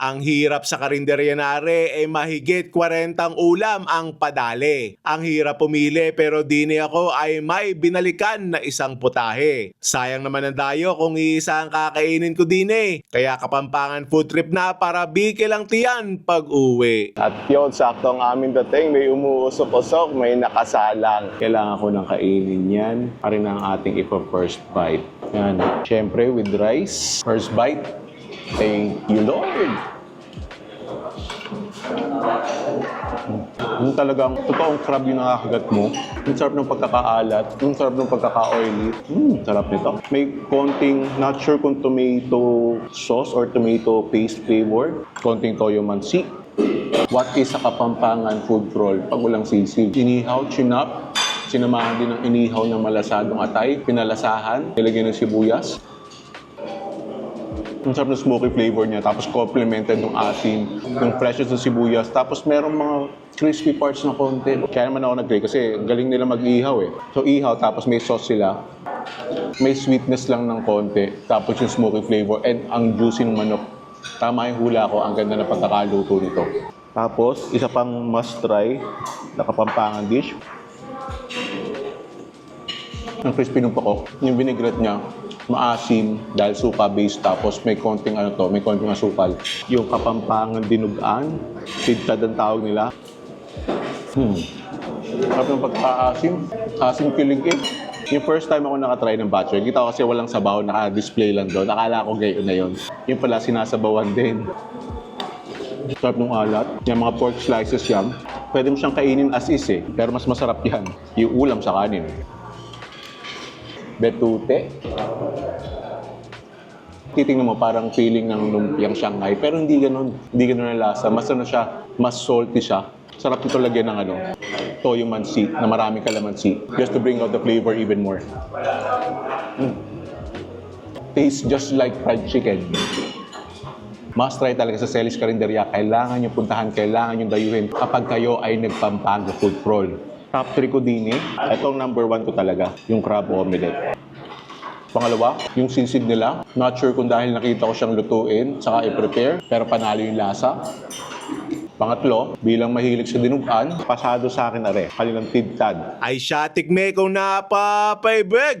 Ang hirap sa karinderya nare ay mahigit 40 ulam ang padali. Ang hirap pumili pero dini ako ay may binalikan na isang putahe. Sayang naman ang dayo kung iisa ang kakainin ko dini. Kaya kapampangan food trip na para bike lang tiyan pag uwi. At yun, sakto ang aming dating. May umuusok-usok, may nakasalang. Kailangan ko nang kainin yan. Parin ang ating ipa first bite. Yan. Siyempre, with rice. First bite. Thank you, Lord. Yung talagang totoong crab yung nakakagat mo. Yung sarap ng pagkakaalat, yung sarap ng pagkaka-oily. Mm, sarap nito. May konting, not sure kung tomato sauce or tomato paste flavor. Konting toyo mansi. What is a Kapampangan food roll pag walang sisig? Inihaw, chinap, sinamahan din ng inihaw ng malasadong atay, pinalasahan, nilagyan ng sibuyas. Ang sarap ng smoky flavor niya, tapos complemented ng asin, ng freshness ng sibuyas, tapos merong mga crispy parts na konti. Kaya naman ako nag-try kasi galing nila mag-ihaw eh. So ihaw, tapos may sauce sila. May sweetness lang ng konti, tapos yung smoky flavor, and ang juicy ng manok. Tama yung hula ko, ang ganda ng pagkakaluto nito. Tapos, isa pang must try na kapampangan dish. Ang crispy ng pako, yung vinaigrette niya, maasim dahil suka based tapos may konting ano to, may konting asukal. Yung kapampangan dinugaan, sidtad ang tawag nila. Hmm. Sarap ng pagka-asim. Asim kilig eh. Yung first time ako nakatry ng batcher, kita ko kasi walang sabaw, naka-display lang doon. Akala ko gayon na yun. Yung pala sinasabawan din. Sarap ng alat. Yung mga pork slices yan, pwede mo siyang kainin as is eh. Pero mas masarap yan. Yung ulam sa kanin. Betute. Titingnan mo parang feeling ng lumpiang Shanghai. Pero hindi ganun. Hindi ganun ang lasa. Mas ano siya, mas salty siya. Sarap nito lagyan ng ano, toyo mansi na maraming kalamansi. Just to bring out the flavor even more. Mm. Tastes just like fried chicken. Must try talaga sa Celis Carinderia. Kailangan nyo puntahan, kailangan nyo dayuhin kapag kayo ay nagpampago food crawl. Top 3 ko din eh. Ito ang number 1 ko talaga, yung crab omelette. Pangalawa, yung sisig nila. Not sure kung dahil nakita ko siyang lutuin, saka i-prepare, pero panalo yung lasa. Pangatlo, bilang mahilig sa dinugan, pasado sa akin na rin, kanilang tidtad. Ay siya tikme kung napapaibig.